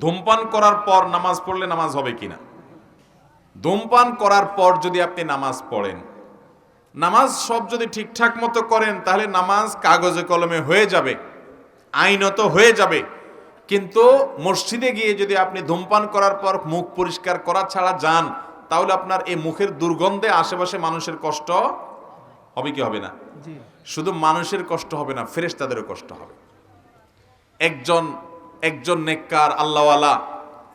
ধূমপান করার পর নামাজ পড়লে নামাজ হবে কিনা? ধূমপান করার পর যদি আপনি নামাজ পড়েন নামাজ সব যদি ঠিকঠাক মতো করেন তাহলে নামাজ কাগজে কলমে হয়ে যাবে আইনত হয়ে যাবে। কিন্তু মসজিদে গিয়ে যদি আপনি ধূমপান করার পর মুখ পরিষ্কার করা ছাড়া যান তাহলে আপনার এই মুখের দুর্গন্ধে আশেপাশে মানুষের কষ্ট হবে কি হবে না? শুধু মানুষের কষ্ট হবে না ফেরেশতাদেরও কষ্ট হবে। একজন একজন নেককার, আল্লাহওয়ালা,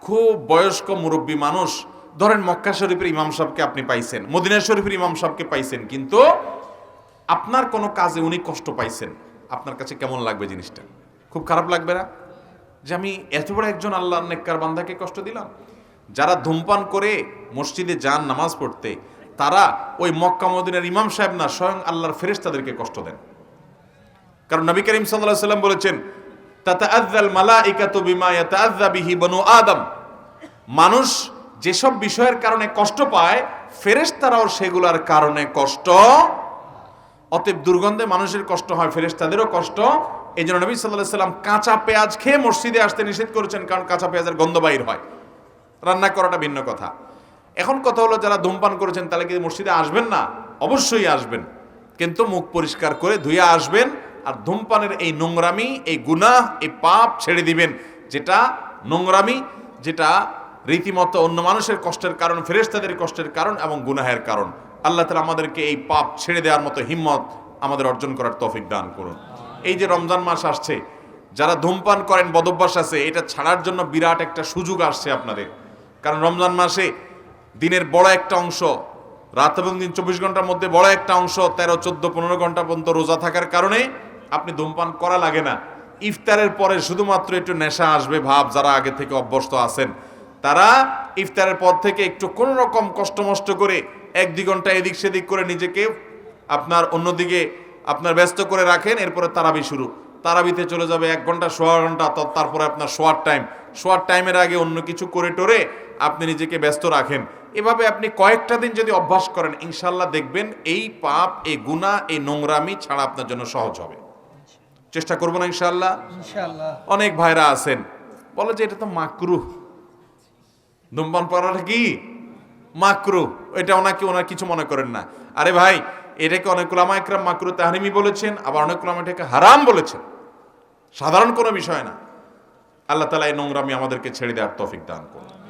খুব বয়স্ক মুরব্বী মানুষ, ধরেন মক্কা শরীফের ইমাম সাহেবকে আপনি পাইছেন, মদিনা শরীফের ইমাম সাহেবকে পাইছেন, কিন্তু আপনার কোনো কাজে উনি কষ্ট পাইছেন। আপনার কাছে কেমন লাগবে জিনিসটা? খুব খারাপ লাগবে না? যে আমি এত বড় একজন আল্লাহর নেককার বান্দাকে কষ্ট দিলাম? যারা ধূমপান করে মসজিদে যান, নামাজ পড়তে, তারা ওই মক্কা মদিনার ইমাম সাহেব না, স্বয়ং আল্লাহর ফেরেশতাদেরকে কষ্ট দেন। কারণ নবী করিম সাল্লাল্লাহু সাল্লাম বলেছেন তাতাআজ্জাল মালাইকাতু বিমা ইয়াতাআজ্জা বিহি বনু আদম। মানুষ যেসব বিষয়ের কারণে কষ্ট পায়, ফেরেশতারাও সেগুলার কারণে কষ্ট অতএব দুর্গন্ধে মানুষের কষ্ট হয়, ফেরেশতাদেরও কষ্ট। এই জন্য নবী সাল্লাহ সাল্লাম কাঁচা পেঁয়াজ খেয়ে মসজিদে আসতে নিষেধ করেছেন, কারণ কাঁচা পেঁয়াজের গন্ধ বাইর হয়। রান্না করাটা ভিন্ন কথা। এখন কথা হলো, যারা ধূমপান করেছেন তাহলে কি মসজিদে আসবেন না? অবশ্যই আসবেন। কিন্তু মুখ পরিষ্কার করে ধুয়ে আসবেন আর ধূমপানের এই নোংরামি, এই গুনাহ, এই পাপ ছেড়ে দিবেন। যেটা নোংরামি, যেটা রীতিমতো অন্য মানুষের কষ্টের কারণ, ফেরেশতাদের কষ্টের কারণ এবং গুনাহের কারণ। আল্লাহ তালা আমাদেরকে এই পাপ ছেড়ে দেওয়ার মতো হিম্মত আমাদের অর্জন করার তৌফিক দান করুন। এই যে রমজান মাস আসছে, যারা ধূমপান করেন, বদভ্যাস আছে, এটা ছাড়ার জন্য বিরাট একটা সুযোগ আসছে আপনাদের। কারণ রমজান মাসে দিনের বড় একটা অংশ, রাত এবং দিন চব্বিশ ঘণ্টার মধ্যে বড় একটা অংশ, তেরো, চোদ্দ, পনেরো ঘণ্টা পর্যন্ত রোজা থাকার কারণে আপনি ধূমপান করা লাগে না। ইফতারের পরে শুধুমাত্র একটু নেশা আসবে ভাব যারা আগে থেকে অভ্যস্ত আছেন। তারা ইফতারের পর থেকে একটু কোনো রকম কষ্ট মষ্ট করে এক দুই ঘণ্টা এদিক সেদিক করে নিজেকে আপনার অন্যদিকে আপনার ব্যস্ত করে রাখেন, এরপরে তারাবি শুরু। তারাবিতে চলে যাবে এক ঘণ্টা, সোয়া ঘণ্টা তারপরে আপনার শোয়ার টাইম। শোয়ার টাইমের আগে অন্য কিছু করে টোরে আপনি নিজেকে ব্যস্ত রাখেন। এভাবে আপনি কয়েকটা দিন যদি অভ্যাস করেন, ইনশাল্লাহ দেখবেন এই পাপ, এই গুণা এই নোংরামি ছাড়া আপনার জন্য সহজ হবে। চেষ্টা করব না ইনশাল্লাহ অনেক ভাইরা আছেন। বলে যে এটা তো মাকরু। ধূমপান করাটা কি? মাকরু। এটা ওনাকে ওনার কিছু মনে করেন না। আরে ভাই এটাকে অনেক ওলামা একরাম মাকরু তাহারিমি বলেছেন আবার অনেক ওলামা এটাকে হারাম বলেছেন। সাধারণ কোনো বিষয় না। আল্লাহ তালা এই নোংরামি আমাদেরকে ছেড়ে দেওয়ার তৌফিক দান করুন।